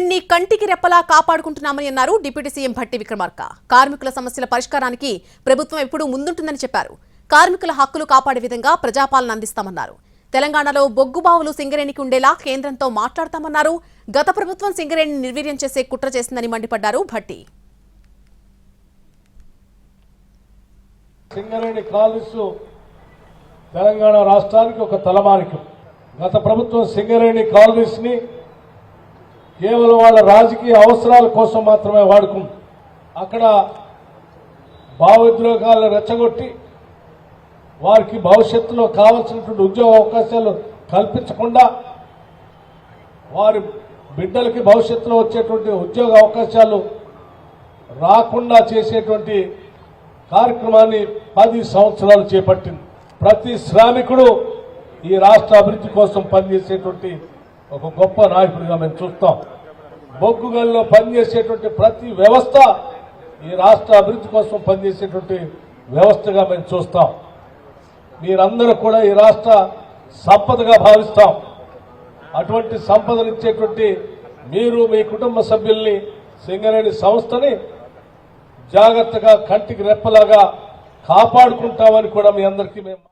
సింగరేణిని కంటికి రెప్పలా కాపాడుకుంటున్నామని అన్నారు డిప్యూటీ సీఎం భట్టి విక్రమార్క. కార్మికుల సమస్యల పరిష్కారానికి ప్రభుత్వం ఎప్పుడూ ముందుంటుందని చెప్పారు. కార్మికుల హక్కులు కాపాడే విధంగా ప్రజాపాలన అందిస్తామన్నారు. తెలంగాణలో బొగ్గు బావులు సింగరేణికి ఉండేలా కేంద్రంతో మాట్లాడతామన్నారు. గత ప్రభుత్వం సింగరేణిని నిర్వీర్యం చేసే కుట్ర చేసిందని మండిపడ్డారు భట్టి. సింగరేణి కాలుష్యం తెలంగాణ రాష్ట్రానికి ఒక తలమానికం. గత ప్రభుత్వం సింగరేణి కాలనీస్ని కేవలం వాళ్ళ రాజకీయ అవసరాల కోసం మాత్రమే వాడుకుంది అక్కడ భావోద్వేగాలను రెచ్చగొట్టి వారికి భవిష్యత్తులో కావాల్సినటువంటి ఉద్యోగ అవకాశాలు కల్పించకుండా వారి బిడ్డలకి భవిష్యత్తులో వచ్చేటువంటి ఉద్యోగ అవకాశాలు రాకుండా చేసేటువంటి కార్యక్రమాన్ని పది సంవత్సరాలు చేపట్టింది. ప్రతి శ్రామికుడు ఈ రాష్ట్ర అభివృద్ధి కోసం పనిచేసేటువంటి ఒక గొప్ప నాయకుడిగా మేము చూస్తాం. బొగ్గుగల్లో పనిచేసేటువంటి ప్రతి వ్యవస్థ ఈ రాష్ట్ర అభివృద్ధి కోసం పనిచేసేటువంటి వ్యవస్థగా మేము చూస్తాం. మీరందరూ కూడా ఈ రాష్ట్ర సంపదగా భావిస్తాం. అటువంటి సంపదనిచ్చేటువంటి మీరు మీ కుటుంబ సభ్యుల్ని సింగరేణి సంస్థని జాగ్రత్తగా కంటికి రెప్పలాగా కాపాడుకుంటామని కూడా మీ అందరికీ మేము